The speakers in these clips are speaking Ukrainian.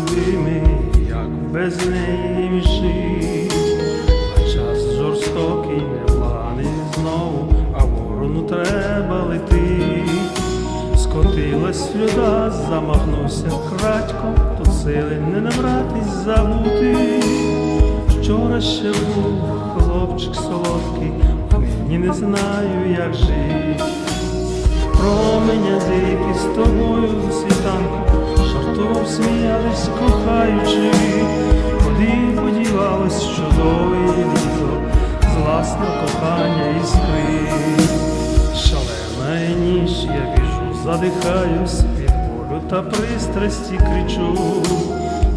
любимий, як без неї жить, а час жорстокий, невладний знову, а ворону треба лети. Скотилась сльода, замахнувся крадько, тут сили не набратись забути. Вчора ще був хлопчик солодкий, а нині не знаю, як жить. Променя дикі з тобою світанку, жартував, сміялись, кохаючи, куди подівалось чудове літо, з власного кохання іскри. Шалена ніч, я біжу, задихаюсь, від болю та пристрасті кричу.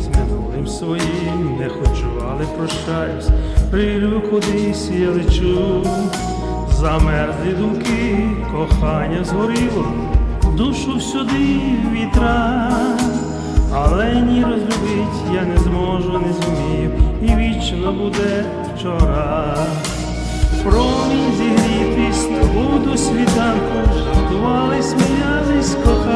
З минулим своїм не хочу, але прощаюсь, прилю кудись я лечу. Замерзлі думки, кохання згоріло, душу всюди вітра, розлюбить я не зможу, не зумію, і вічно буде вчора. Промінь зігрітись, буду світанку, жартували, сміялись, кохаючи,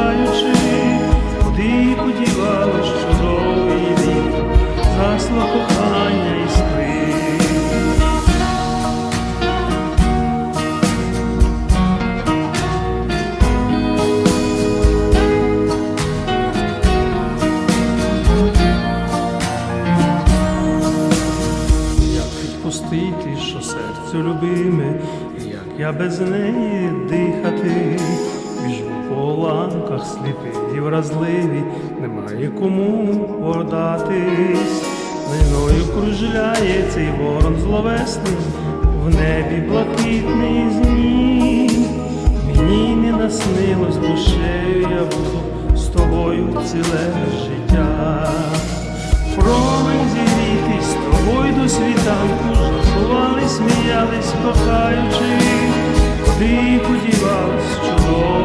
любиме, як я без неї дихати, біжу по ланках сліпий і вразливі, немає кому податись. Линою кружляє цей ворон зловесний, в небі блакитний змій. Мені не наснилось душею, я буду з тобою ціле життя. Промень зігрітий з тобою до світанку, жартували, сміялись, кохаючи, куди подівались, чудове